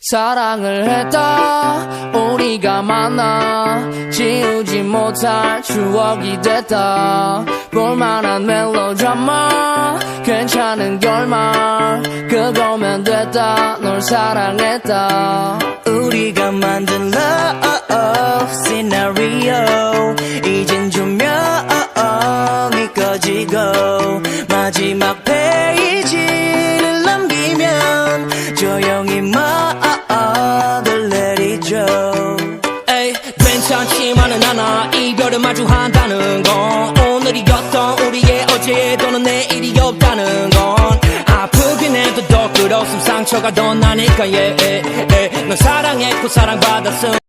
사랑을 했다. 우리가 만나 지우지 못할 추억이 됐다. 볼만한 멜로드라마 괜찮은 결말 그거면 됐다. 널 사랑했다. 우리가 만든 love scenario 이젠 조명이 꺼지고 마지막 페이지를 넘기면 조용 히 막을 내리죠 에이 괜찮지만은 않아 이별을 마주한다는 건 오늘이었던 우리의 어제 또는 내일이 없다는 건 아프긴 해도 더 끌었음 상처가 더 나니까 yeah, yeah, yeah. 넌 사랑했고 사랑받았음